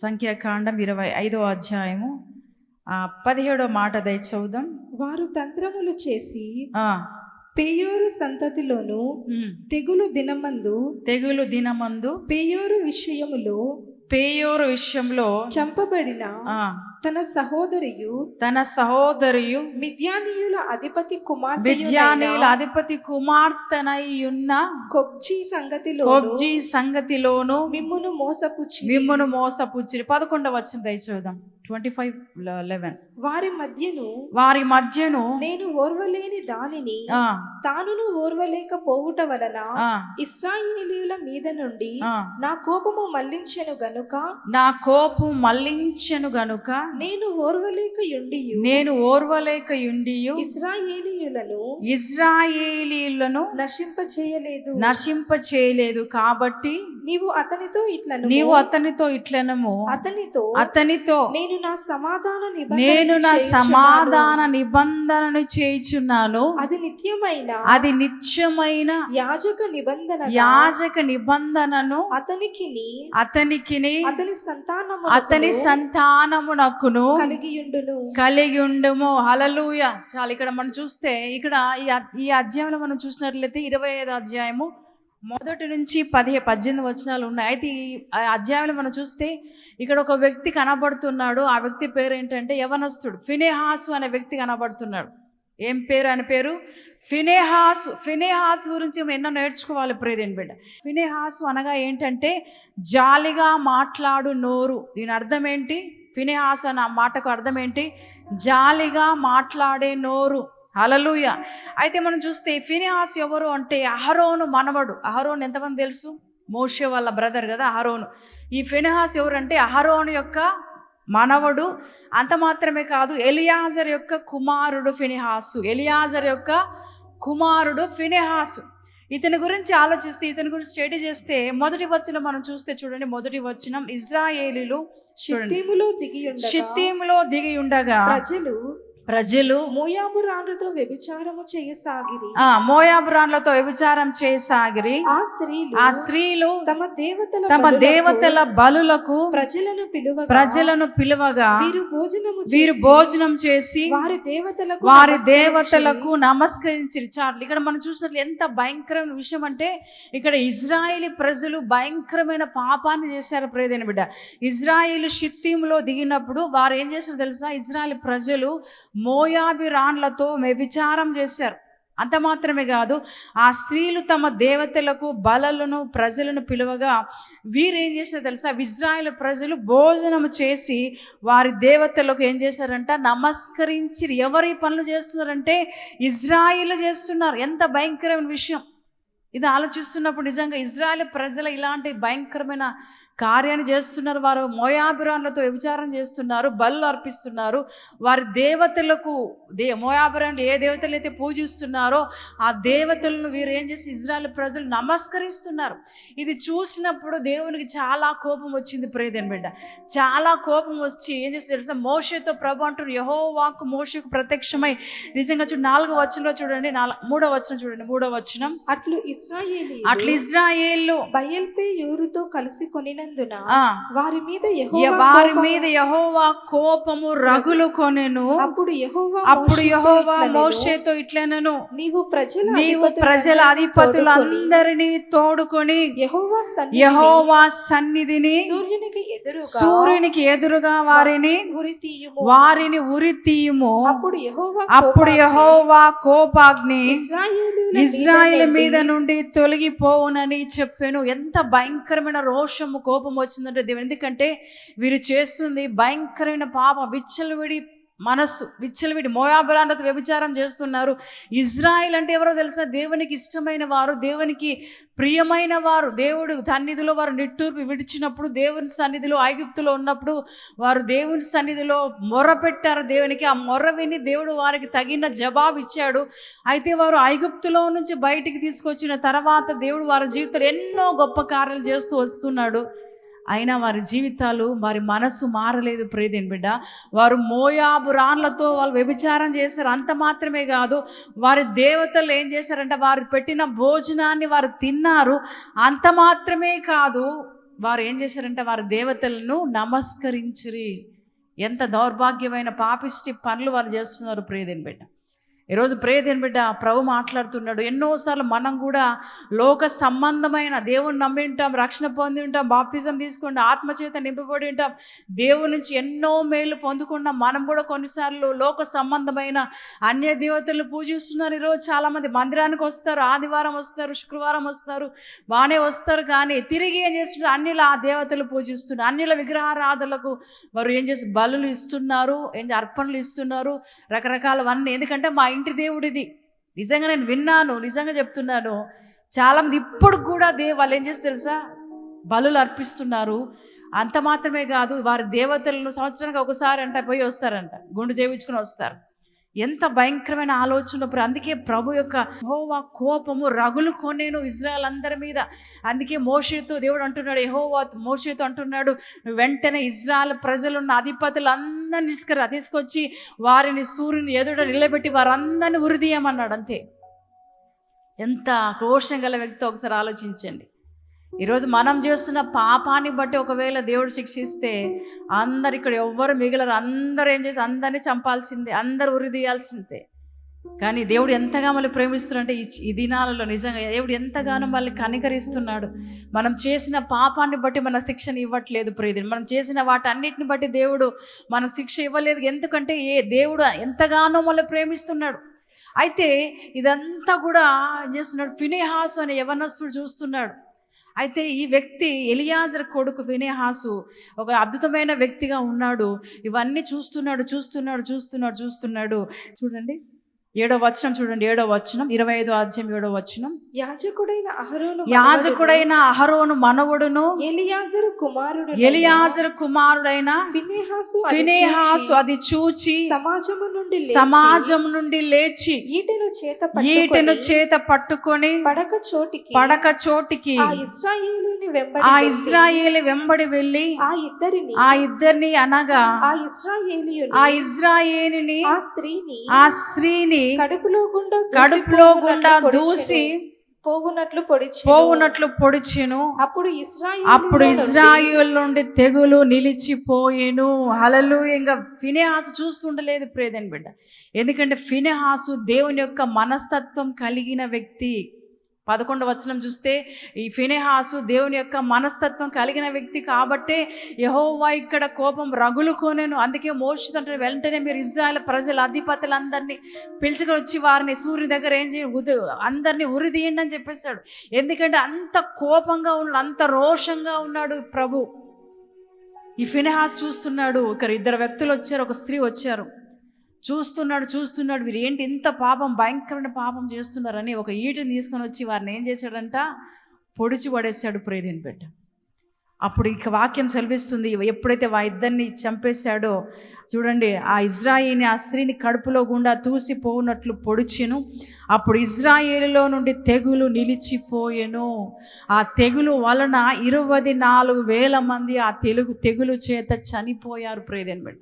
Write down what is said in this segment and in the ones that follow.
సంఖ్యాకాండం ఇరవై ఐదో అధ్యాయము ఆ, పదిహేడో మాట దయ చదువుదాం వారు తంత్రములు చేసి పేయోరు సంతతిలోను. తెగులు దినమందు తెగులు దినమందు పేయోరు విషయములో పేయోరు విషయంలో చంపబడిన తన సహోదరియు తన సహోదరియు మిద్యానీయుల అధిపతి కుమార్తె విద్యానీయుల అధిపతి కుమార్తెనై ఉన్న కొబ్జీ సంగతిలో కొబ్జీ సంగతిలోను మిమ్మును మోసపుచ్చి మిమ్మును మోసపుచ్చిరి పదకొండవ వచ్చిన దయచేద్దాం ట్వంటీ ఫైవ్ లెవెన్ వారి మధ్యను వారి మధ్యను నేను ఓర్వలేని దానిని తానును ఓర్వలేక పోవుట వలన ఇస్రాయేలీయుల మీద నుండి. నా కోపము మళ్ళించెను గనుక? నా కోపం మళ్ళించెను గనుక? నేను ఓర్వలేక యుండియు నేను ఓర్వలేక యుండియు ఇస్రాయేలీయులను ఇజ్రాయేలీలను నశింపచేయలేదు నశింప చేయలేదు కాబట్టి నీవు అతనితో ఇట్లను నీవు అతనితో ఇట్లనము. అతనితో అతనితో నేను నా సమాధాన నేను నా సమాధాన నిబంధనను చేయుచున్నాను. అది నిత్యమైన అది నిత్యమైన యాజక నిబంధన యాజక నిబంధనను అతనికి అతనికిని అతని సంతానము అతని సంతానమునకును కలిగియుండును. కలిగి ఉండుము హలలుయ చాలా ఇక్కడ మనం చూస్తే ఇక్కడ ఈ అధ్యాయంలో మనం చూసినట్లయితే ఇరవై ఐదు అధ్యాయము మొదటి నుంచి పది పద్దెనిమిది వచనాలు ఉన్నాయి. అయితే ఈ అధ్యాయంలో మనం చూస్తే ఇక్కడ ఒక వ్యక్తి కనబడుతున్నాడు. ఆ వ్యక్తి పేరు ఏంటంటే యవనస్తుడు. ఫినేహాసు అనే వ్యక్తి కనబడుతున్నాడు. ఏం పేరు? ఆయన పేరు ఫినేహాసు. ఫినేహాసు గురించి మనం ఎన్నో నేర్చుకోవాలి ప్రేదేని బిడ్డ. ఫినేహాసు అనగా ఏంటంటే జాలిగా మాట్లాడు నోరు. దీని అర్థం ఏంటి? ఫినేహాసు అన్న మాటకు అర్థం ఏంటి? జాలిగా మాట్లాడే నోరు. హలలుయ అయితే మనం చూస్తే ఫినిహాస్ ఎవరు అంటే అహరోను మనవడు. అహరోన్ ఎంతమంది తెలుసు? మోషే వాళ్ళ బ్రదర్ కదా అహరోను. ఈ ఫినిహాస్ ఎవరంటే అహరోను యొక్క మనవడు. అంత మాత్రమే కాదు ఎలియాజర్ యొక్క కుమారుడు ఫినిహాసు. ఎలియాజర్ యొక్క కుమారుడు ఫినిహాసు. ఇతని గురించి ఆలోచిస్తే ఇతని గురించి స్టడీ చేస్తే మొదటి వచనం మనం చూస్తే చూడండి. మొదటి వచనం ఇజ్రాయేలీలు షిత్తీములో షిత్తీములో దిగి ఉండగా ప్రజలు ప్రజలు మోయాబు రాళ్ళతో వ్యభిచారము చేయసాగిరి. ఆ మోయాబురాన్లతో వ్యభిచారం చేయసాగిరి. ఆ స్త్రీలు ఆ స్త్రీలు తమ దేవతల తమ దేవతల బలులకు ప్రజలను పిలువగా ప్రజలను పిలువగా వీరు భోజనము వీరు భోజనం చేసి వారి దేవతలకు వారి దేవతలకు నమస్కరించి చాలు ఇక్కడ మనం చూసినట్లు ఎంత భయంకరమైన విషయం అంటే ఇక్కడ ఇజ్రాయేలీ ప్రజలు భయంకరమైన పాపాన్ని చేశారు. ప్రేదైన బిడ్డ ఇజ్రాయేల్ షిత్తీములో దిగినప్పుడు వారు ఏం చేశారు తెలుసా? ఇజ్రాయేల్ ప్రజలు మోయాబి రాన్లతో వ్యభిచారం చేశారు. అంత మాత్రమే కాదు ఆ స్త్రీలు తమ దేవతలకు బలలను ప్రజలను పిలువగా వీరేం ఏం చేశారు తెలుసా? ఇజ్రాయిల్ ప్రజలు భోజనం చేసి వారి దేవతలకు ఏం చేశారంట? నమస్కరించి ఎవరి పనులు చేస్తున్నారంటే ఇజ్రాయిల్ చేస్తున్నారు. ఎంత భయంకరమైన విషయం. ఇది ఆలోచిస్తున్నప్పుడు నిజంగా ఇజ్రాయెల్ ప్రజలు ఇలాంటి భయంకరమైన కార్యాన్ని చేస్తున్నారు వారు మోయాబిరాన్లతో వ్యభిచారం చేస్తున్నారు బలు అర్పిస్తున్నారు. వారి దేవతలకు దే మోయాబిరాన్లు ఏ దేవతలు అయితే పూజిస్తున్నారో ఆ దేవతలను వీరు ఏం చేసి ఇజ్రాయెల్ ప్రజలు నమస్కరిస్తున్నారు. ఇది చూసినప్పుడు దేవునికి చాలా కోపం వచ్చింది ప్రేదన్ బిడ్డ. చాలా కోపం వచ్చి ఏం చేసి తెలుసా? మోషేతో ప్రభు అంటున్నారు యహో వాక్కు మోషకు ప్రత్యక్షమై. నిజంగా చూడండి నాలుగో వచనంలో చూడండి నాలుగు మూడో వచనం చూడండి మూడో వచనం. అట్లు ఇస్రాయేలీ అట్లా ఇజ్రాయేళ్ళు బయల్పే యూరుతో కలిసి కొనినందున వారి మీద వారి కోపము- మీద యహోవా కోపము రగులు కొనెను అప్పుడు యెహోవా అప్పుడు యహోవా మోషేతో ఇట్లనను. నీవు ప్రజల నీవు ప్రజల తోడుకొని అధిపతులందరినీ తోడుకొని యెహోవా సన్నిధిని యహోవా సన్నిధిని సూర్యునికి ఎదురుగా సూర్యునికి ఎదురుగా వారిని గురి తీయుము వారిని ఉరి తీయుము అప్పుడు యెహోవా అప్పుడు యహోవా కోపాగ్ని ఇజ్రాయిల్ మీద నుండి తొలగిపోవునని చెప్పాను. ఎంత భయంకరమైన రోషము కోపం వచ్చిందంటే దేవుని ఎందుకంటే వీరు చేస్తుంది భయంకరమైన పాప విచ్చలవిడి మనస్సు విచ్చలవిడి మోయాబురాండతో వ్యభిచారం చేస్తున్నారు. ఇజ్రాయిల్ అంటే ఎవరో తెలుసా? దేవునికి ఇష్టమైన వారు దేవునికి ప్రియమైన వారు. దేవుడు సన్నిధిలో వారు నిట్టూర్పు విడిచినప్పుడు దేవుని సన్నిధిలో ఐగుప్తులో ఉన్నప్పుడు వారు దేవుని సన్నిధిలో మొర్ర పెట్టారు దేవునికి. ఆ మొర్ర విని దేవుడు వారికి తగిన జవాబు ఇచ్చాడు. అయితే వారు ఐగుప్తులో నుంచి బయటికి తీసుకొచ్చిన తర్వాత దేవుడు వారి జీవితంలో ఎన్నో గొప్ప కార్యాలు చేస్తూ వస్తున్నాడు. అయినా వారి జీవితాలు వారి మనసు మారలేదు. ప్రేదేన్ బిడ్డ వారు మోయాబు రాన్లతో వాళ్ళు వ్యభిచారం చేశారు. అంత మాత్రమే కాదు వారి దేవతలు ఏం చేశారంటే వారు పెట్టిన భోజనాన్ని వారు తిన్నారు. అంత మాత్రమే కాదు వారు ఏం చేశారంటే వారి దేవతలను నమస్కరించిరి. ఎంత దౌర్భాగ్యమైన పాపిష్టి పనులు వారు చేస్తున్నారు ప్రియదేని బిడ్డ. ఈరోజు ప్రియదేని బిడ్డ? ప్రభు మాట్లాడుతున్నాడు. ఎన్నోసార్లు మనం కూడా లోక సంబంధమైన దేవుని నమ్మి ఉంటాం రక్షణ పొంది ఉంటాం బాప్తిజం తీసుకుంటాం ఆత్మచేత నింపబడి ఉంటాం. దేవుని నుంచి ఎన్నో మేలు పొందుకున్నాం. మనం కూడా కొన్నిసార్లు లోక సంబంధమైన అన్య దేవతలు పూజిస్తున్నారు. ఈరోజు చాలామంది మందిరానికి వస్తారు ఆదివారం వస్తారు శుక్రవారం వస్తారు బాగానే వస్తారు. కానీ తిరిగి ఏం చేస్తున్నారు? అన్నిల ఆ దేవతలు పూజిస్తున్నారు. అన్నిల విగ్రహారాధనలకు వారు ఏం చేసి బలులు ఇస్తున్నారు ఏం అర్పణలు ఇస్తున్నారు. రకరకాలవన్నీ. ఎందుకంటే మా ఇంటి దేవుడిది. నిజంగా నేను విన్నాను నిజంగా చెప్తున్నాను. చాలామంది ఇప్పుడు కూడా దే వాళ్ళు ఏం చేస్తారు తెలుసా? బలులు అర్పిస్తున్నారు. అంత మాత్రమే కాదు వారి దేవతలను సంవత్సరానికి ఒకసారి అంట పోయి వస్తారంట. గుండు చేయించుకుని వస్తారు. ఎంత భయంకరమైన ఆలోచన అందుకే ప్రభు యొక్క యెహోవా కోపము రగులు కొనేను ఇజ్రాయల్ అందరి మీద. అందుకే మోషేతో దేవుడు అంటున్నాడు యెహోవా మోషేతో అంటున్నాడు వెంటనే ఇజ్రాయల్ ప్రజలున్న అధిపతులు అందరిని తీసుకురా తీసుకొచ్చి వారిని సూర్యుని ఎదుట నిలబెట్టి వారందరిని ఉరిదీయమన్నాడు అంతే. ఎంత క్రోషం గల వ్యక్తి ఒకసారి ఆలోచించండి. ఈరోజు మనం చేస్తున్న పాపాన్ని బట్టి ఒకవేళ దేవుడు శిక్షిస్తే అందరు ఇక్కడ ఎవ్వరు మిగిలరు. అందరూ ఏం చేసి అందరినీ చంపాల్సిందే అందరు ఉరిదీయాల్సిందే కానీ దేవుడు ఎంతగా మళ్ళీ ప్రేమిస్తున్నాడంటే ఈ దినాలలో నిజంగా దేవుడు ఎంతగానో మళ్ళీ కనికరిస్తున్నాడు. మనం చేసిన పాపాన్ని బట్టి మన శిక్షణ ఇవ్వట్లేదు ప్రియది మనం చేసిన వాటన్నిటిని బట్టి దేవుడు మనకు శిక్ష ఇవ్వలేదు. ఎందుకంటే ఏ దేవుడు ఎంతగానో మళ్ళీ ప్రేమిస్తున్నాడు. అయితే ఇదంతా కూడా ఏం చేస్తున్నాడు? ఫినేహాసు అనే యవనస్తుడు చూస్తున్నాడు. అయితే ఈ వ్యక్తి ఎలియాజర్ కొడుకు వినేహాసు ఒక అద్భుతమైన వ్యక్తిగా ఉన్నాడు. ఇవన్నీ చూస్తున్నాడు చూస్తున్నాడు చూస్తున్నాడు చూస్తున్నాడు. చూడండి. ఏడో వచనం చూడండి ఏడో వచనం ఇరవై ఐదో అధ్యాయం ఏడో వచనం. యాజకుడైన అహరోను యాజకుడైన అహరోను మనవడును. ఎలియాజరు కుమారుడు ఎలియాజర్ కుమారుడైన ఫినేహాసు ఫినేహాసు అది చూచి సమాజము నుండి సమాజం నుండి లేచి ఈటెను చేత ఈటెను పట్టుకొని చేత పట్టుకొని పడక చోటికి పడక చోటికి ఆ ఇస్రాయేలుని వెంబడి ఆ ఇజ్రాయేల్ వెంబడి వెళ్ళి ఆ ఇద్దరిని ఆ ఇద్దరిని అనగా ఆ ఇస్రాయేలియుని ఆ ఇజ్రాయేలుని ఆ స్త్రీని ఆ స్త్రీని కడుపులో గుండా కడుపులో గుండా దూసి. పోవునట్లు పొడిచి పోవునట్లు పొడిచెను. అప్పుడు ఇస్రాయేల్ అప్పుడు ఇజ్రాయిల్ నుండి తెగులు నిలిచిపోయేను. హలలు ఇంకా ఫినెహాసు చూస్తుండలేదు ప్రేదని బిడ్డ. ఎందుకంటే ఫినెహాసు దేవుని యొక్క మనస్తత్వం కలిగిన వ్యక్తి. పదకొండు వచనం చూస్తే ఈ ఫినేహాసు దేవుని యొక్క మనస్తత్వం కలిగిన వ్యక్తి కాబట్టే యహోవా ఇక్కడ కోపం రగులుకోనేను. అందుకే మోషితంటే వెంటనే మీరు ఇజ్రాయల్ ప్రజల అధిపతులందరినీ పిలుచుకొని వచ్చి వారిని సూర్యుని దగ్గర ఏం చేయ ఉదు అందరినీ ఉరిదీయండి అని చెప్పేశాడు ఎందుకంటే అంత కోపంగా ఉన్నాడు అంత రోషంగా ఉన్నాడు ప్రభు. ఈ ఫినేహాస్ చూస్తున్నాడు ఇక్కడ ఇద్దరు వ్యక్తులు వచ్చారు ఒక స్త్రీ వచ్చారు. చూస్తున్నాడు చూస్తున్నాడు వీరు ఏంటి ఇంత పాపం భయంకరమైన పాపం చేస్తున్నారని ఒక ఈటిని తీసుకొని వచ్చి వారిని ఏం చేశాడంట? పొడిచి పడేశాడు ప్రేదిని పెట్ట అప్పుడు ఇక వాక్యం సెలవిస్తుంది ఎప్పుడైతే వా ఇద్దరిని చంపేశాడో చూడండి ఆ ఇజ్రాయిని ఆ స్త్రీని కడుపులో గుండా తూసిపోనట్లు పొడిచెను. అప్పుడు ఇజ్రాయేలులో నుండి తెగులు నిలిచిపోయెను. ఆ తెగులు వలన ఇరవై నాలుగు వేల మంది ఆ తెలుగు తెగులు చేత చనిపోయారు ప్రేదని బట్టి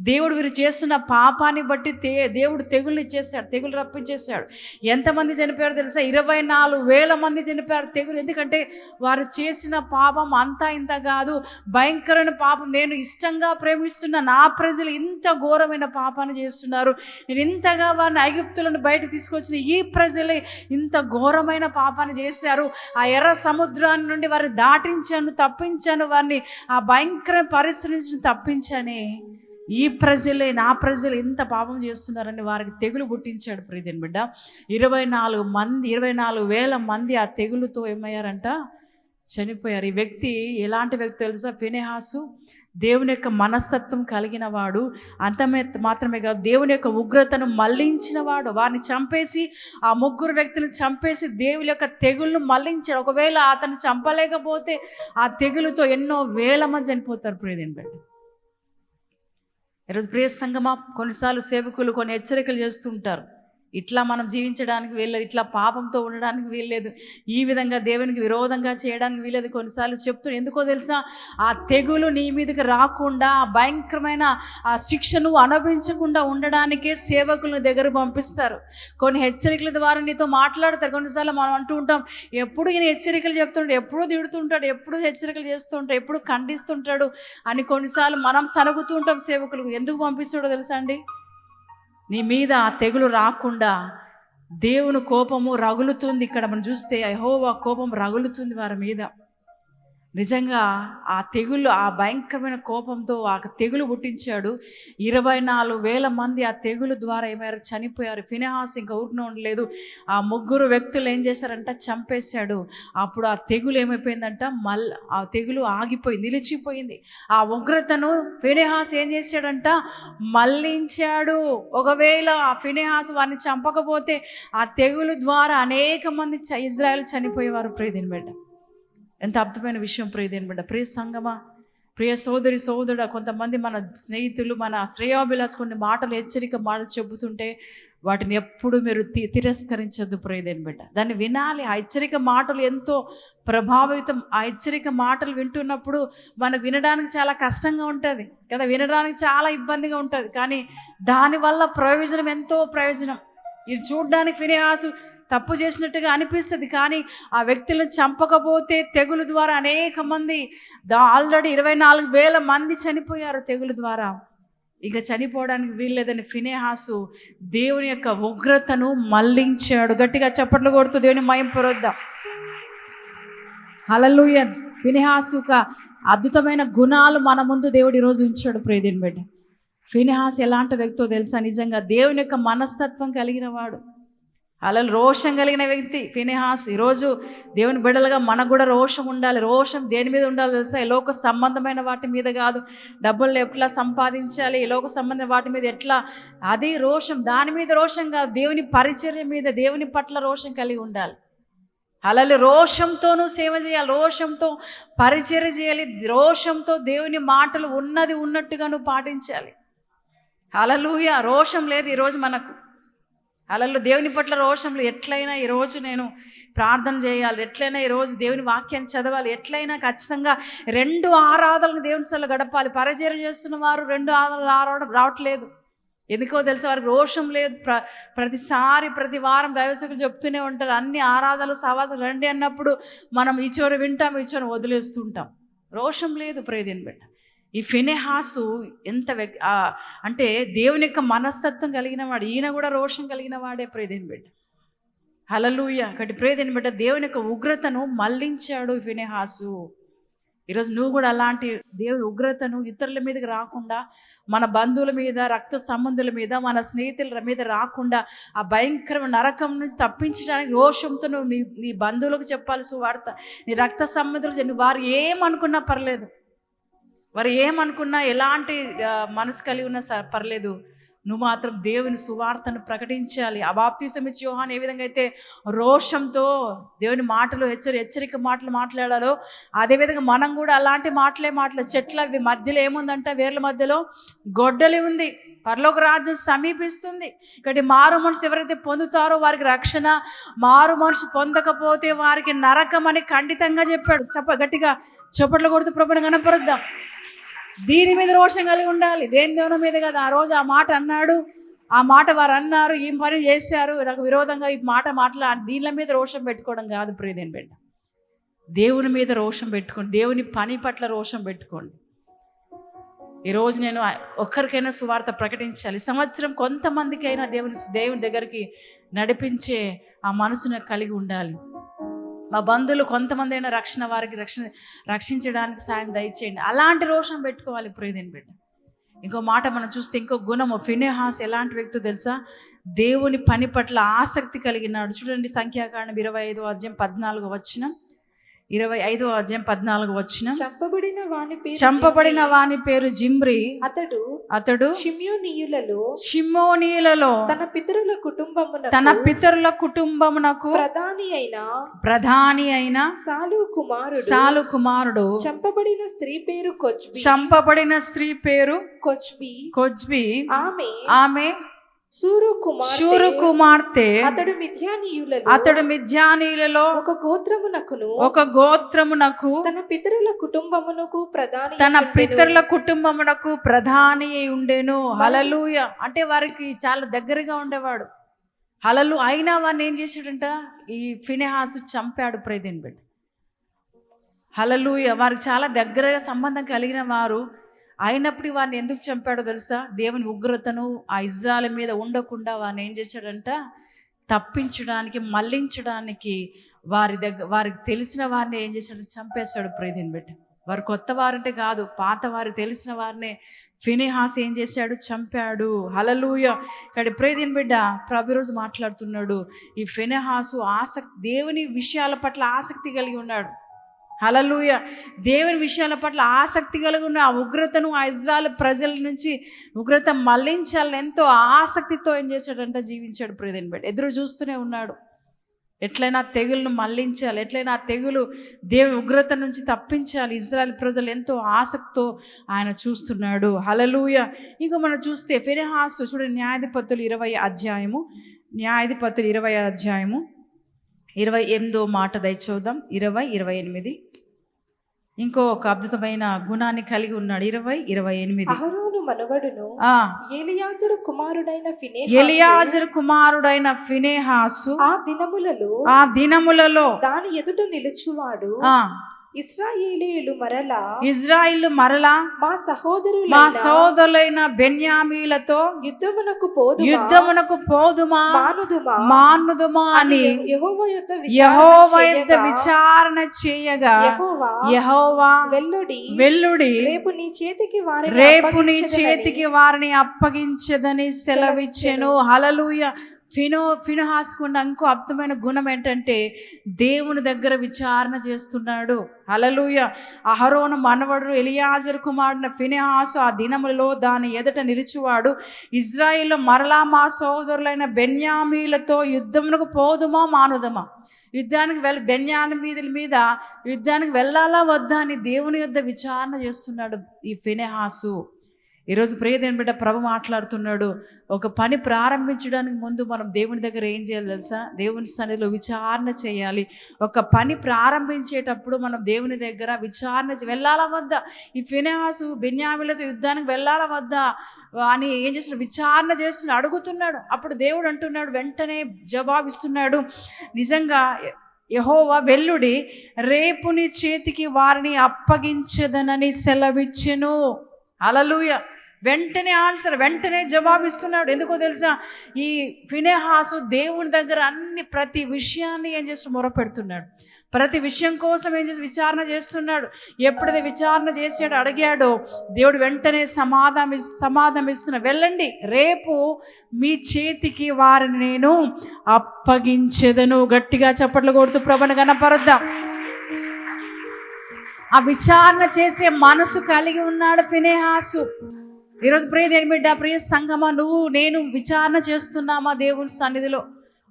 దేవుడు వీరు చేస్తున్న పాపాన్ని బట్టి తే దేవుడు తెగులు ఇచ్చేసాడు తెగులు రప్పించేశాడు. ఎంతమంది చనిపోయారు తెలుసా? ఇరవై నాలుగు వేల మంది చనిపోయారు తెగులు. ఎందుకంటే వారు చేసిన పాపం అంతా ఇంత కాదు. భయంకరమైన పాపం. నేను ఇష్టంగా ప్రేమిస్తున్న నా ప్రజలు ఇంత ఘోరమైన పాపాన్ని చేస్తున్నారు. నేను ఇంతగా వారిని ఐగుప్తులను బయట తీసుకొచ్చిన ఈ ప్రజలే ఇంత ఘోరమైన పాపాన్ని చేశారు. ఆ ఎర్ర సముద్రాన్ని నుండి వారిని దాటించాను తప్పించాను వారిని ఆ భయంకర పరిస్థితి నుంచి తప్పించానే. ఈ ప్రజలే నా ప్రజలు ఇంత పాపం చేస్తున్నారని వారికి తెగులు పుట్టించాడు ప్రీతిని బిడ్డ. ఇరవై నాలుగు మంది ఇరవై నాలుగు వేల మంది ఆ తెగులుతో ఏమయ్యారంట? చనిపోయారు. ఈ వ్యక్తి ఎలాంటి వ్యక్తి తెలుసా? ఫినేహాసు. దేవుని యొక్క మనస్తత్వం కలిగిన వాడు. అంతమే మాత్రమే కాదు దేవుని యొక్క ఉగ్రతను మళ్ళించిన వాడు. వారిని చంపేసి ఆ ముగ్గురు వ్యక్తులను చంపేసి దేవుని యొక్క తెగులను మళ్ళించాడు. ఒకవేళ అతను చంపలేకపోతే ఆ తెగులుతో ఎన్నో వేల మంది చనిపోతారు. ప్రియదేని బిడ్డ. ఈరోజు ప్రియ సంగమా కొన్నిసార్లు సేవకులు కొన్ని హెచ్చరికలు చేస్తుంటారు. ఇట్లా మనం జీవించడానికి వీల్లేదు ఇట్లా పాపంతో ఉండడానికి వీల్లేదు ఈ విధంగా దేవునికి విరోధంగా చేయడానికి వీల్లేదు. కొన్నిసార్లు చెప్తూ ఎందుకో తెలుసా? ఆ తెగులు నీ మీదకి రాకుండా ఆ భయంకరమైన ఆ శిక్షను అనుభవించకుండా ఉండడానికే సేవకులను దగ్గర పంపిస్తారు. కొన్ని హెచ్చరికల ద్వారా నీతో మాట్లాడతారు. కొన్నిసార్లు మనం అంటూ ఉంటాం ఎప్పుడు ఈయన హెచ్చరికలు చెప్తుంటాడు ఎప్పుడు తిడుతుంటాడు ఎప్పుడు హెచ్చరికలు చేస్తుంటాడు ఎప్పుడు ఖండిస్తుంటాడు అని కొన్నిసార్లు మనం సనుగుతూ ఉంటాం సేవకులకు. ఎందుకు పంపిస్తాడో తెలుసా అండి? నీ మీద ఆ తెగులు రాకుండా దేవుని కోపము రగులుతుంది. ఇక్కడ మనం చూస్తే అహోవా కోపం రగులుతుంది వారి మీద. నిజంగా ఆ తెగులు ఆ భయంకరమైన కోపంతో ఆ తెగులు పుట్టించాడు. ఇరవై నాలుగు వేల మంది ఆ తెగులు ద్వారా ఏమైనా చనిపోయారు. ఫినహాస్ ఇంకా ఊరిన ఉండలేదు. ఆ ముగ్గురు వ్యక్తులు ఏం చేశారంట? చంపేశాడు. అప్పుడు ఆ తెగులు ఏమైపోయిందంట? మల్ ఆ తెగులు ఆగిపోయి నిలిచిపోయింది. ఆ ఉగ్రతను ఫినెహాస్ ఏం చేశాడంట? మళ్ళించాడు ఒకవేళ ఆ ఫినెహాస్ వారిని చంపకపోతే ఆ తెగులు ద్వారా అనేక మంది చ- ఇజ్రాయెల్ చనిపోయేవారు. ప్రియదిని బిడ్డ ఎంత అర్థమైన విషయం ప్రియదేని బిడ్డ. ప్రియ సంగమా ప్రియ సోదరి సోదరుడు కొంతమంది మన స్నేహితులు మన శ్రేయాభిలాష్ కొన్ని మాటలు హెచ్చరిక మాటలు చెబుతుంటే వాటిని ఎప్పుడు మీరు తి తిరస్కరించద్దు ప్రియదేని బిడ్డ. దాన్ని వినాలి. ఆ హెచ్చరిక మాటలు ఎంతో ప్రభావితం ఆ హెచ్చరిక మాటలు వింటున్నప్పుడు మనకు వినడానికి చాలా కష్టంగా ఉంటుంది. కదా వినడానికి చాలా ఇబ్బందిగా ఉంటుంది. కానీ దానివల్ల ప్రయోజనం ఎంతో ప్రయోజనం. ఇది చూడ్డానికి ఫినిహాసు తప్పు చేసినట్టుగా అనిపిస్తుంది. కానీ ఆ వ్యక్తులను చంపకపోతే తెగులు ద్వారా అనేక మంది ఆల్రెడీ ఇరవై నాలుగు వేల మంది చనిపోయారు తెగులు ద్వారా. ఇక చనిపోవడానికి వీల్లేదని ఫినేహాసు దేవుని యొక్క ఉగ్రతను మళ్ళించాడు. గట్టిగా చప్పట్లు కొడుతూ దేవుని మయం పొరొద్దాం. హలలుయ ఫినేహాసు ఒక అద్భుతమైన గుణాలు మన ముందు దేవుడు ఈరోజు ఉంచాడు. ప్రేదిని బిడ్డ ఫినిహాస్ ఎలాంటి వ్యక్తో తెలుసా? నిజంగా దేవుని యొక్క మనస్తత్వం కలిగిన వాడు. అలా రోషం కలిగిన వ్యక్తి ఫినిహాస్. ఈరోజు దేవుని బిడ్డలుగా మనకు కూడా రోషం ఉండాలి. రోషం దేని మీద ఉండాలి తెలుసా? ఈ లోక సంబంధమైన వాటి మీద కాదు. డబ్బులు ఎట్లా సంపాదించాలి? ఈ లోక సంబంధమైన వాటి మీద ఎట్లా? అది రోషం. దాని మీద రోషం కాదు. దేవుని పరిచర్య మీద దేవుని పట్ల రోషం కలిగి ఉండాలి. అలలు రోషంతోనూ సేవ చేయాలి. రోషంతో పరిచర్య చేయాలి. రోషంతో దేవుని మాటలు ఉన్నది ఉన్నట్టుగా నువ్వు పాటించాలి. అలలుయ రోషం లేదు ఈరోజు మనకు. అలలు దేవుని పట్ల రోషంలు ఎట్లయినా ఈరోజు నేను ప్రార్థన చేయాలి. ఎట్లయినా ఈరోజు దేవుని వాక్యాన్ని చదవాలి. ఎట్లయినా ఖచ్చితంగా రెండు ఆరాధనలు దేవుని స్థలంలో గడపాలి. పరిచయం చేస్తున్న వారు రెండు ఆరాధనలు ఆరావడం రావట్లేదు. ఎందుకో తెలిసే? వారికి రోషం లేదు. ప్ర ప్రతిసారి ప్రతి వారం దైవసేకులు చెప్తూనే ఉంటారు. అన్ని ఆరాధనలు సవాసాలు రండి అన్నప్పుడు మనం ఈ చోరు వింటాం ఈ చోర వదిలేస్తుంటాం. రోషం లేదు ప్రేదిని బిడ్డ. ఈ ఫినెహాసు ఎంత వ్యక్తి అంటే దేవుని యొక్క మనస్తత్వం కలిగిన వాడు ఈయన కూడా రోషం కలిగిన వాడే ప్రేదేని బిడ్డ. హలలుయ ఒకటి ప్రేదిని బిడ్డ దేవుని యొక్క ఉగ్రతను మళ్ళించాడు ఈ ఫినెహాసు. ఈరోజు నువ్వు కూడా అలాంటి దేవుని ఉగ్రతను ఇతరుల మీదకి రాకుండా మన బంధువుల మీద రక్త సంబంధుల మీద మన స్నేహితుల మీద రాకుండా ఆ భయంకరమైన నరకం నుంచి తప్పించడానికి రోషంతో నువ్వు నీ నీ బంధువులకు చెప్పాలి సువార్త నీ రక్త సంబంధులు వారు ఏమనుకున్నా పర్లేదు. వారు ఏమనుకున్నా ఎలాంటి మనసు కలిగి ఉన్నా సరే పర్లేదు. నువ్వు మాత్రం దేవుని సువార్తను ప్రకటించాలి. అబాప్తీసం ఇచ్చి యోహాన్ ఏ విధంగా అయితే రోషంతో దేవుని మాటలు హెచ్చరి హెచ్చరిక మాటలు మాట్లాడాలో అదేవిధంగా మనం కూడా అలాంటి మాటలే మాటలు చెట్ల మధ్యలో ఏముందంట? వేర్ల మధ్యలో గొడ్డలి ఉంది. పరలోక రాజ్యం సమీపిస్తుంది. ఇక్కడ మారు మనసు ఎవరైతే పొందుతారో వారికి రక్షణ మారు మనసు పొందకపోతే వారికి నరకం అని ఖండితంగా చెప్పాడు. చెప్ప గట్టిగా చప్పట్లు కొడుతూ ప్రభుని కనపరుద్దాం దీని మీద రోషం కలిగి ఉండాలి. దేని దేవుని మీద కదా. ఆ రోజు ఆ మాట అన్నాడు. ఆ మాట వారు అన్నారు. ఈ పని చేశారు? నాకు విరోధంగా ఈ మాట మాట్లా దీనిల మీద రోషం పెట్టుకోవడం కాదు ప్రియదేని బిడ్డ. దేవుని మీద రోషం పెట్టుకోండి. దేవుని పని పట్ల రోషం పెట్టుకోండి. ఈరోజు నేను ఒక్కరికైనా సువార్త ప్రకటించాలి. సంవత్సరం కొంతమందికైనా దేవుని దేవుని దగ్గరికి నడిపించే ఆ మనసును కలిగి ఉండాలి. మా బంధువులు కొంతమంది అయినా రక్షణ వారికి రక్షణ రక్షించడానికి సాయం దయచేయండి. అలాంటి రోషం పెట్టుకోవాలి ప్రియదేని బిడ్డ. ఇంకో మాట మనం చూస్తే ఇంకో గుణము ఫినేహాస్ ఎలాంటి వ్యక్తి తెలుసా? దేవుని పని పట్ల ఆసక్తి కలిగినాడు. చూడండి సంఖ్యాకాండం ఇరవై ఐదో అధ్యాయం పద్నాలుగు వచ్చిన ఇరవై ఐదో అధ్యాయం పద్నాలుగు వచ్చిన చంపబడిన వాని పేరు చంపబడిన వాని పేరు జిమ్రి. అతడు అతడు షిమ్యోనీయులలో షిమోనీలలో తన పితరుల కుటుంబమున తన పితరుల కుటుంబమునకు ప్రధాని అయిన ప్రధాని అయిన సాలు కుమారుడు సాలు కుమారుడు చంపబడిన స్త్రీ పేరు కొచ్బి చంపబడిన స్త్రీ పేరు కొచ్బి కొజ్బి. ఆమె ఆమె కుమార్తె అతడు మిథ్యానీయులలో అతడు మిద్యానీలలో ఒక గోత్రమునకును ఒక గోత్రమునకు తన పితరుల కుటుంబమునకు ప్రధాని తన. పితరుల కుటుంబమునకు ప్రధాని ఉండేను హలలుయ అంటే వారికి చాలా దగ్గరగా ఉండేవాడు. హలలు అయినా వాడిని ఏం చేశాడంట? ఈ ఫినెహాసు చంపాడు ప్రేదిన్ బిడ్డ హలలుయ వారికి చాలా దగ్గరగా సంబంధం కలిగిన వారు. అయినప్పుడు వారిని ఎందుకు చంపాడో తెలుసా? దేవుని ఉగ్రతను ఆ ఇజ్రాల మీద ఉండకుండా వారిని ఏం చేశాడంట? తప్పించడానికి మళ్ళించడానికి వారి దగ్గర వారికి తెలిసిన వారిని ఏం చేశాడు? చంపేశాడు ప్రేదిని బిడ్డ. వారు కొత్త వారంటే కాదు పాత వారికి తెలిసిన వారినే ఫినిహాస్ ఏం చేశాడు? చంపాడు. హలలూయ ఇక్కడ ప్రేదిన్ బిడ్డ ప్రభు రోజు మాట్లాడుతున్నాడు. ఈ ఫినిహాసు ఆసక్తి దేవుని విషయాల పట్ల ఆసక్తి కలిగి ఉన్నాడు. హలలుయ దేవుని విషయాల పట్ల ఆసక్తి కలిగి ఉన్న ఆ ఉగ్రతను ఆ ఇజ్రాయల్ ప్రజల నుంచి ఉగ్రత మళ్ళించాలని ఎంతో ఆసక్తితో ఏం చేశాడంట? జీవించాడు ప్రేదిన్ బిడ్డ ఎదురు చూస్తూనే ఉన్నాడు. ఎట్లయినా తెగులను మళ్ళించాలి. ఎట్లయినా తెగులు దేవుని ఉగ్రత నుంచి తప్పించాలి. ఇజ్రాయల్ ప్రజలు ఎంతో ఆసక్తితో ఆయన చూస్తున్నాడు. హలలుయ ఇంకా మనం చూస్తే ఫెరెహాసు చూడండి న్యాయాధిపతులు ఇరవై అధ్యాయము. న్యాయాధిపతులు ఇరవై అధ్యాయము. ఇరవై ఎనిమిదో మాట దయచూద్దాం. ఇరవై ఇరవై ఎనిమిది. ఇంకో ఒక అద్భుతమైన గుణాన్ని కలిగి ఉన్నాడు. ఇరవై ఇరవై ఎనిమిది. అహరోను మనవడును ఆ. ఏలియాజరు కుమారుడైన ఎలియాజరు కుమారుడైన ఫినేహాసు ఆ దినములలో ఆ దినములలో దాని ఎదుట నిలుచువాడు ఆ ఇస్రాయేలీయులు మరలా ఇజ్రాయిల్ మరలా మా సహోదరుల మా సోదరులైన బెన్యామీలతో యుద్ధమునకు పోదు యుద్ధమునకు పోదుమా? మానుదుమా? మానుదుమా అని యెహోవా యొద్ద విచారణ చేయగా, యెహోవా వెల్లుడి వెల్లుడి రేపు నీ చేతికి వారిని రేపు నీ చేతికి వారిని అప్పగించదని సెలవిచ్చెను. హలలుయ ఫినో ఫినహాస్కున్న ఇంకో అర్థమైన గుణం ఏంటంటే దేవుని దగ్గర విచారణ చేస్తున్నాడు. అలలుయ అహరోను మనవడు ఎలియాజర్ కుమారుడిన ఫినహాసు ఆ దినములలో దాని ఎదుట నిలిచివాడు. ఇజ్రాయిల్లో మరలా మా సోదరులైన బెన్యామీలతో యుద్ధమునకు పోదుమా మానుదమా? యుద్ధానికి వెళ్ళ బెన్యామి మీద మీద యుద్ధానికి వెళ్ళాలా వద్దా అని దేవుని యొద్ద విచారణ చేస్తున్నాడు ఈ ఫినెహాసు. ఈరోజు ప్రియదేని బిడ్డ ప్రభు మాట్లాడుతున్నాడు. ఒక పని ప్రారంభించడానికి ముందు మనం దేవుని దగ్గర ఏం చేయాలి తెలుసా? దేవుని సన్నిధిలో విచారణ చేయాలి. ఒక పని ప్రారంభించేటప్పుడు మనం దేవుని దగ్గర విచారణ వెళ్ళాల వెళ్ళాలా వద్దా? ఈ ఫినాసు బెన్యామిలతో యుద్ధానికి వెళ్ళాలా వద్దా? అని ఏం చేస్తున్నాడు? విచారణ చేస్తున్నాడు. అడుగుతున్నాడు. అప్పుడు దేవుడు అంటున్నాడు వెంటనే జవాబిస్తున్నాడు. నిజంగా యహోవా వెల్లుడి రేపు నీ చేతికి వారిని అప్పగించదనని సెలవిచ్చెను. అలలుయ వెంటనే ఆన్సర్ వెంటనే జవాబిస్తున్నాడు. ఎందుకో తెలుసా? ఈ ఫినేహాసు దేవుని దగ్గర అన్ని ప్రతి విషయాన్ని ఏం చేస్తూ మొరపెడుతున్నాడు. ప్రతి విషయం కోసం ఏం చేసి విచారణ చేస్తున్నాడు. ఎప్పుడైతే విచారణ చేసాడు అడిగాడో దేవుడు వెంటనే సమాధానం సమాధానం ఇస్తున్నా. వెళ్ళండి రేపు మీ చేతికి వారిని నేను అప్పగించెదను. గట్టిగా చప్పట్లు కొడుతూ ప్రభను కనపరద్దాం ఆ విచారణ చేసే మనసు కలిగి ఉన్నాడు ఫినేహాసు. ఈరోజు ప్రియ దేని బిడ్డ ప్రియ సంగమా నువ్వు నేను విచారణ చేస్తున్నామా దేవుని సన్నిధిలో?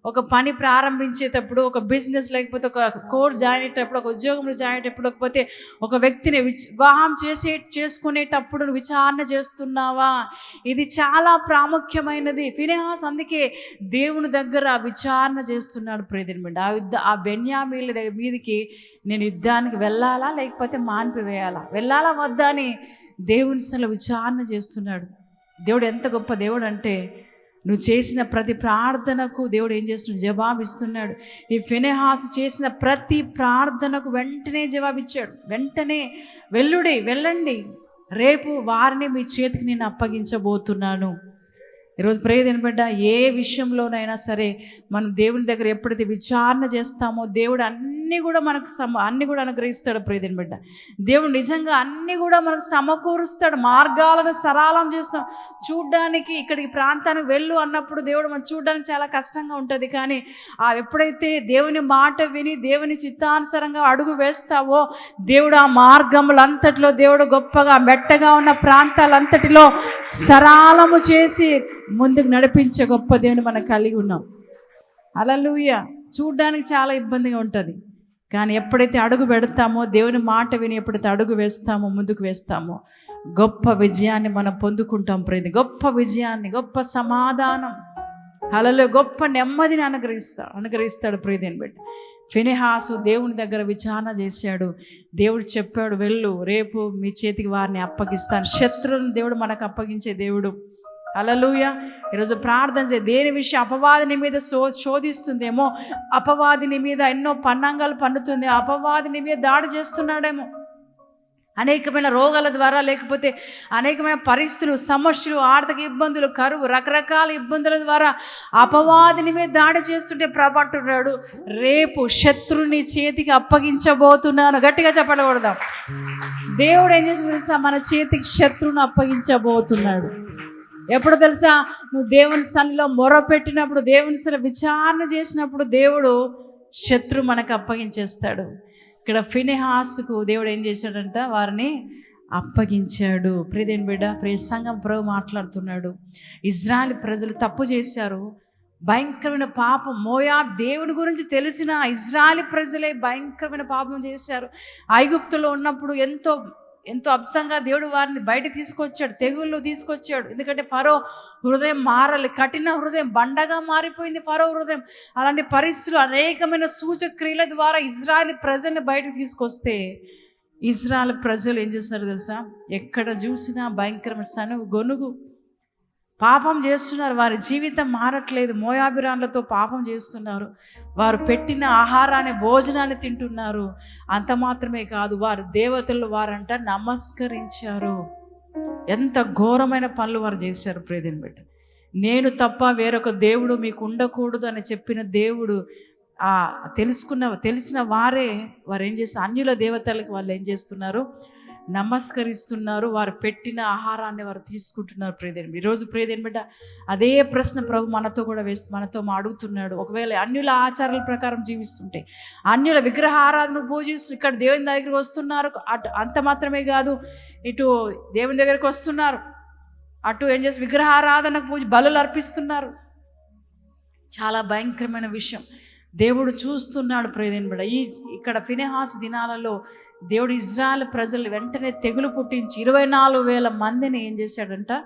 ఒక పని ప్రారంభించేటప్పుడు ఒక బిజినెస్ లేకపోతే ఒక కోర్స్ జాయిన్ అయ్యేటప్పుడు ఒక ఉద్యోగంలో జాయిన్ అయ్యేటప్పుడు లేకపోతే ఒక వ్యక్తిని వివాహం చేసే చేసుకునేటప్పుడు విచారణ చేస్తున్నావా? ఇది చాలా ప్రాముఖ్యమైనది. ఫినేహాస్ అందుకే దేవుని దగ్గర విచారణ చేస్తున్నాడు ప్రియదిని ఆ యుద్ధ ఆ బెన్యామీల దగ్గర మీదికి నేను యుద్ధానికి వెళ్ళాలా లేకపోతే మాన్పివేయాలా? వెళ్ళాలా వద్దా అని దేవుని అసలు విచారణ చేస్తున్నాడు. దేవుడు ఎంత గొప్ప దేవుడు అంటే నువ్వు చేసిన ప్రతి ప్రార్థనకు దేవుడు ఏం చేస్తున్నాడు? జవాబిస్తున్నాడు. ఈ ఫెనెహాసు చేసిన ప్రతి ప్రార్థనకు వెంటనే జవాబిచ్చాడు. వెంటనే వెళ్ళుడి వెళ్ళండి. రేపు వారిని మీ చేతికి నేను అప్పగించబోతున్నాను. ఈరోజు ప్రేయదని బిడ్డ ఏ విషయంలోనైనా సరే మనం దేవుని దగ్గర ఎప్పుడైతే విచారణ చేస్తామో దేవుడు అన్నీ కూడా మనకు సమ అన్నీ కూడా అనుగ్రహిస్తాడు ప్రేయదని బిడ్డ దేవుడు నిజంగా అన్నీ కూడా మనకు సమకూరుస్తాడు మార్గాలను సరళం చేస్తాం. చూడ్డానికి ఇక్కడికి ప్రాంతానికి వెళ్ళు అన్నప్పుడు దేవుడు మనం చూడడానికి చాలా కష్టంగా ఉంటుంది. కానీ ఆ ఎప్పుడైతే దేవుని మాట విని దేవుని చిత్తానుసారంగా అడుగు వేస్తావో దేవుడు ఆ మార్గములంతటిలో దేవుడు గొప్పగా మెట్టగా ఉన్న ప్రాంతాలంతటిలో సరాలము చేసి ముందుకు నడిపించే గొప్ప దేవుని మనం కలిగి ఉన్నాం. అలలుయ చూడ్డానికి చాలా ఇబ్బందిగా ఉంటుంది. కానీ ఎప్పుడైతే అడుగు పెడతామో దేవుని మాట విని ఎప్పుడైతే అడుగు వేస్తామో ముందుకు వేస్తామో గొప్ప విజయాన్ని మనం పొందుకుంటాం ప్రేది గొప్ప విజయాన్ని గొప్ప సమాధానం. అలలో గొప్ప నెమ్మదిని అనుగ్రహిస్తాడు అనుగ్రహిస్తాడు ప్రీతిని బిడ్డ ఫినిహాసు దేవుని దగ్గర విచారణ చేశాడు. దేవుడు చెప్పాడు వెళ్ళు రేపు మీ చేతికి వారిని అప్పగిస్తాను. శత్రువుని దేవుడు మనకు అప్పగించే దేవుడు. అలలుయ ఈరోజు ప్రార్థన చే దేని విషయం అపవాదిని మీద శో శోధిస్తుందేమో అపవాదిని మీద ఎన్నో పన్నంగాలు పన్నుతుంది అపవాదిని మీద దాడి చేస్తున్నాడేమో. అనేకమైన రోగాల ద్వారా లేకపోతే అనేకమైన పరిస్థితులు సమస్యలు ఆర్థిక ఇబ్బందులు కరువు రకరకాల ఇబ్బందుల ద్వారా అపవాదిని మీద దాడి చేస్తుంటే ప్రభంటున్నాడు రేపు శత్రుని చేతికి అప్పగించబోతున్నాను. గట్టిగా చెప్పకూడదాం దేవుడు ఏం చేసి తెలుసా? మన చేతికి శత్రువును అప్పగించబోతున్నాడు. ఎప్పుడు తెలుసా? నువ్వు దేవుని సన్నిలో మొర పెట్టినప్పుడు దేవుని సన్నిలో విచారణ చేసినప్పుడు దేవుడు శత్రు మనకు అప్పగించేస్తాడు. ఇక్కడ ఫినిహాస్కు దేవుడు ఏం చేశాడంట? వారిని అప్పగించాడు. ప్రియదేని బిడ్డ ప్రియ సంఘం ప్రభు మాట్లాడుతున్నాడు. ఇజ్రాయెల్ ప్రజలు తప్పు చేశారు. భయంకరమైన పాపం. మోయా దేవుడి గురించి తెలిసిన ఇజ్రాయెల్ ప్రజలే భయంకరమైన పాపం చేశారు. ఐగుప్తులో ఉన్నప్పుడు ఎంతో ఎంతో అద్భుతంగా దేవుడు వారిని బయట తీసుకొచ్చాడు తెగుళ్ళు తీసుకొచ్చాడు. ఎందుకంటే ఫరో హృదయం మారాలి కఠిన హృదయం బండగా మారిపోయింది ఫరో హృదయం. అలాంటి పరిస్థితులు అనేకమైన సూచక్రియల ద్వారా ఇజ్రాయల్ ప్రజల్ని బయటకు తీసుకొస్తే ఇజ్రాయల్ ప్రజలు ఏం చేస్తున్నారు తెలుసా? ఎక్కడ చూసినా భయంకరమైన సనువు గొనుగు. పాపం చేస్తున్నారు. వారి జీవితం మారట్లేదు. మోయాభిరాన్లతో పాపం చేస్తున్నారు. వారు పెట్టిన ఆహారాన్ని భోజనాన్ని తింటున్నారు. అంత మాత్రమే కాదు వారు దేవతలు వారంట నమస్కరించారు. ఎంత ఘోరమైన పనులు వారు చేశారు ప్రేదిని బిడ్డ. నేను తప్ప వేరొక దేవుడు మీకు ఉండకూడదు అని చెప్పిన దేవుడు తెలుసుకున్న తెలిసిన వారే వారు ఏం చేస్తారు? అన్యుల దేవతలకు వాళ్ళు ఏం చేస్తున్నారు? నమస్కరిస్తున్నారు. వారు పెట్టిన ఆహారాన్ని వారు తీసుకుంటున్నారు ప్రియదేని ఈరోజు ప్రియదేని బిడ్డ అదే ప్రశ్న ప్రభు మనతో కూడా వేసి మనతో అడుగుతున్నాడు. ఒకవేళ అన్యుల ఆచారాల ప్రకారం జీవిస్తుంటే అన్యుల విగ్రహారాధన పూజిస్తూ ఇక్కడ దేవుని దగ్గరికి వస్తున్నారు. అటు అంత మాత్రమే కాదు ఇటు దేవుని దగ్గరికి వస్తున్నారు. అటు ఏం చేసి విగ్రహారాధనకు పూజ బలులు అర్పిస్తున్నారు. చాలా భయంకరమైన విషయం. దేవుడు చూస్తున్నాడు ప్రేదేని ఈ ఇక్కడ ఫినెహాస్ దినాలలో దేవుడు ఇజ్రాయల్ ప్రజలు వెంటనే తెగులు పుట్టించి ఇరవై నాలుగు వేల మందిని ఏం చేశాడంట?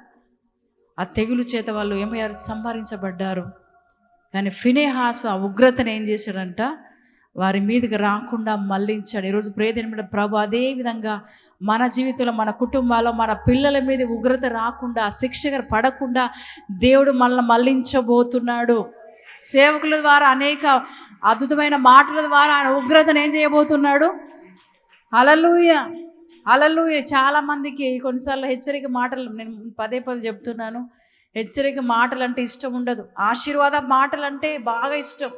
ఆ తెగులు చేత వాళ్ళు ఏమయ్యారు సంహరించబడ్డారు. కానీ ఫినేహాసు ఆ ఉగ్రతను ఏం చేశాడంట? వారి మీదకి రాకుండా మళ్ళించాడు. ఈరోజు ప్రేదేని మీద ప్రభు అదే విధంగా మన జీవితంలో మన కుటుంబాల్లో మన పిల్లల మీద ఉగ్రత రాకుండా శిక్షగా పడకుండా దేవుడు మనల్ని మళ్ళించబోతున్నాడు. సేవకుల ద్వారా అనేక అద్భుతమైన మాటల ద్వారా ఆయన ఉగ్రతను ఏం చేయబోతున్నాడు? అలలుయ అలలుయ చాలామందికి కొన్నిసార్లు హెచ్చరిక మాటలు నేను పదే పదే చెప్తున్నాను. హెచ్చరిక మాటలు అంటే ఇష్టం ఉండదు. ఆశీర్వాద మాటలు అంటే బాగా ఇష్టం.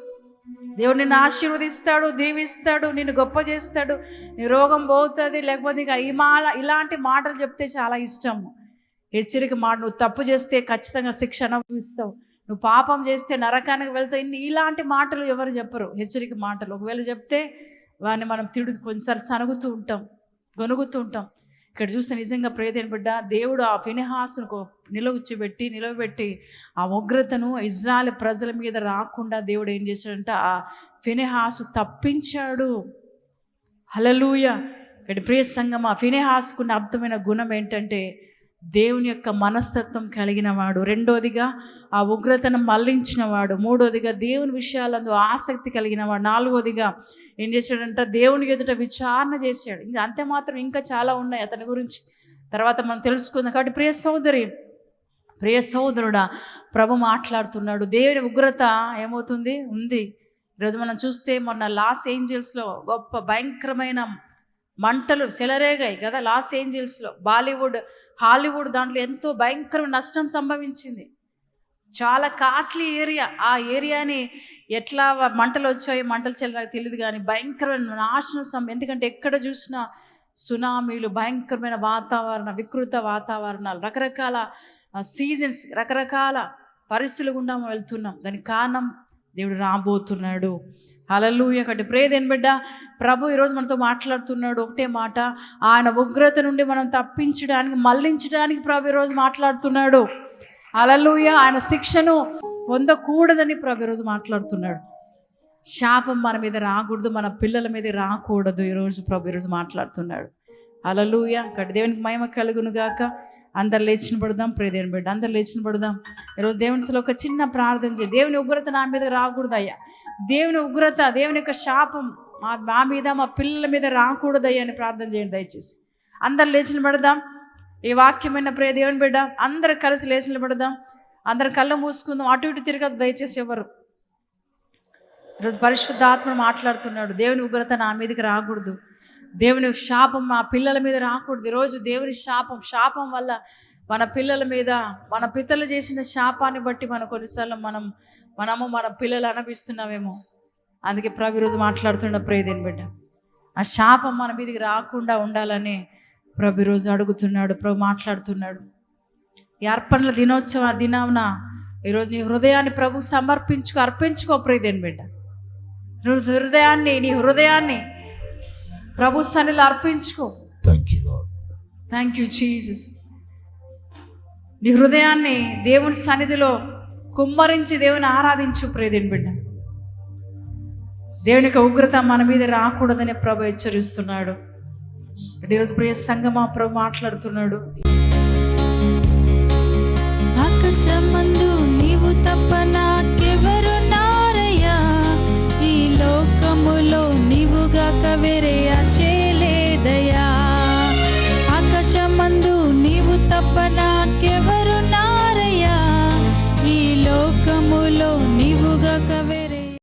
దేవుడు నిన్ను ఆశీర్వదిస్తాడు దీవిస్తాడు నిన్ను గొప్ప చేస్తాడు. నీ రోగం పోతుంది లేకపోతే ఇంకా ఈ మాల ఇలాంటి మాటలు చెప్తే చాలా ఇష్టం. హెచ్చరిక మాట నువ్వు తప్పు చేస్తే ఖచ్చితంగా శిక్ష అనుభవిస్తావు. నువ్వు పాపం చేస్తే నరకానికి వెళ్తావు ఇన్ని ఇలాంటి మాటలు ఎవరు చెప్పరు. హెచ్చరిక మాటలు. ఒకవేళ చెప్తే వాడిని మనం తిడు కొన్నిసార్లు సనుగుతూ ఉంటాం గొనుగుతూ ఉంటాం. ఇక్కడ చూస్తే నిజంగా ప్రేదేని బిడ్డ దేవుడు ఆ ఫినిహాసును నిలవచ్చుబెట్టి నిలవబెట్టి ఆ ఉగ్రతను ఇజ్రాయల్ ప్రజల మీద రాకుండా దేవుడు ఏం చేశాడంటే? ఆ ఫినిహాసు తప్పించాడు. హలలుయ ఇక్కడ ప్రియ ఆ ఫినిహాసుకున్న అర్థమైన గుణం ఏంటంటే దేవుని యొక్క మనస్తత్వం కలిగిన వాడు. రెండోదిగా ఆ ఉగ్రతను మళ్ళించినవాడు మూడోదిగా దేవుని విషయాలందు ఆసక్తి కలిగిన వాడు. నాలుగోదిగా ఏం చేశాడంట? దేవుని ఎదుట విచారణ చేశాడు. ఇంకా అంతే మాత్రం ఇంకా చాలా ఉన్నాయి అతని గురించి. తర్వాత మనం తెలుసుకుందాం. కాబట్టి ప్రియ సోదరి ప్రియ సోదరుడా ప్రభు మాట్లాడుతున్నాడు. దేవుని ఉగ్రత ఏమవుతుంది? ఉంది. ఈరోజు మనం చూస్తే మొన్న లాస్ ఏంజల్స్లో గొప్ప భయంకరమైన మంటలు చెలరేగాయి కదా లాస్ ఏంజల్స్లో. బాలీవుడ్ హాలీవుడ్ దాంట్లో ఎంతో భయంకర నష్టం సంభవించింది. చాలా కాస్ట్లీ ఏరియా. ఆ ఏరియాని ఎట్లా మంటలు వచ్చాయో మంటలు చెల్లరా తెలియదు కానీ భయంకరమైన నాశనం సం ఎందుకంటే ఎక్కడ చూసినా సునామీలు భయంకరమైన వాతావరణ వికృత వాతావరణాలు రకరకాల సీజన్స్ రకరకాల పరిస్థితులు గుండా వెళ్తున్నాం. దానికి కారణం దేవుడు రాబోతున్నాడు. అలలు ఒకటి ప్రేదేని బిడ్డ ప్రభు ఈరోజు మనతో మాట్లాడుతున్నాడు ఒకటే మాట. ఆయన ఉగ్రత నుండి మనం తప్పించడానికి మళ్ళించడానికి ప్రభు ఈరోజు మాట్లాడుతున్నాడు. అలలుయ ఆయన శిక్షను పొందకూడదని ప్రభు ఈరోజు మాట్లాడుతున్నాడు. శాపం మన మీద రాకూడదు మన పిల్లల మీద రాకూడదు ఈరోజు ప్రభు ఈరోజు మాట్లాడుతున్నాడు. అలలుయ ఒకటి దేవునికి మహిమ కలుగును గాక. అందరు లేచిన పడదాం ప్రేదేని బిడ్డ అందరు లేచిన పడదాం. ఈరోజు దేవునిలో ఒక చిన్న ప్రార్థన చేయి. దేవుని ఉగ్రత నా మీద రాకూడదయ్యా. దేవుని ఉగ్రత దేవుని యొక్క శాపం మా మా మీద మా పిల్లల మీద రాకూడదయ్యా అని ప్రార్థన చేయండి దయచేసి. అందరు లేచిన పడదాం. ఈ వాక్యమైన ప్రే దేవుని బిడ్డ అందరు కలిసి లేచిన పడదాం. అందరు కళ్ళు మూసుకుందాం. అటు ఇటు తిరగదు దయచేసి ఎవరు. ఈరోజు పరిశుద్ధాత్మ మాట్లాడుతున్నాడు. దేవుని ఉగ్రత నా మీదకి రాకూడదు. దేవుని శాపం మా పిల్లల మీద రాకూడదు. ఈరోజు దేవుని శాపం శాపం వల్ల మన పిల్లల మీద మన పితలు చేసిన శాపాన్ని బట్టి మన కొన్నిసార్లు మనం మనము మన పిల్లలు అనిపిస్తున్నామేమో. అందుకే ప్రభు ఈరోజు మాట్లాడుతున్న ప్రేదేని బిడ్డ ఆ శాపం మన మీదకి రాకుండా ఉండాలని ప్రభు ఈరోజు అడుగుతున్నాడు ప్రభు మాట్లాడుతున్నాడు. ఈ అర్పణల దినోత్సవ దినాన ఈరోజు నీ హృదయాన్ని ప్రభు సమర్పించుకో అర్పించుకో ప్రియదేని బిడ్డ. నువ్వు హృదయాన్ని నీ హృదయాన్ని ప్రభు సన్నిధిలో అర్పించుకో. Thank you thank you Jesus నీ హృదయాన్ని దేవుని సన్నిధిలో కుమ్మరించి దేవుని ఆరాధించు ప్రేదేని బిడ్డ. దేవుని యొక్క ఉగ్రత మన మీద రాకూడదని ప్రభు హెచ్చరిస్తున్నాడు. ప్రియ సంగమ ప్రభు మాట్లాడుతున్నాడు. ఆకాశమందు నీవు నారయ్యా? ఈ లోకములో నీవుగా కవెరయ్యా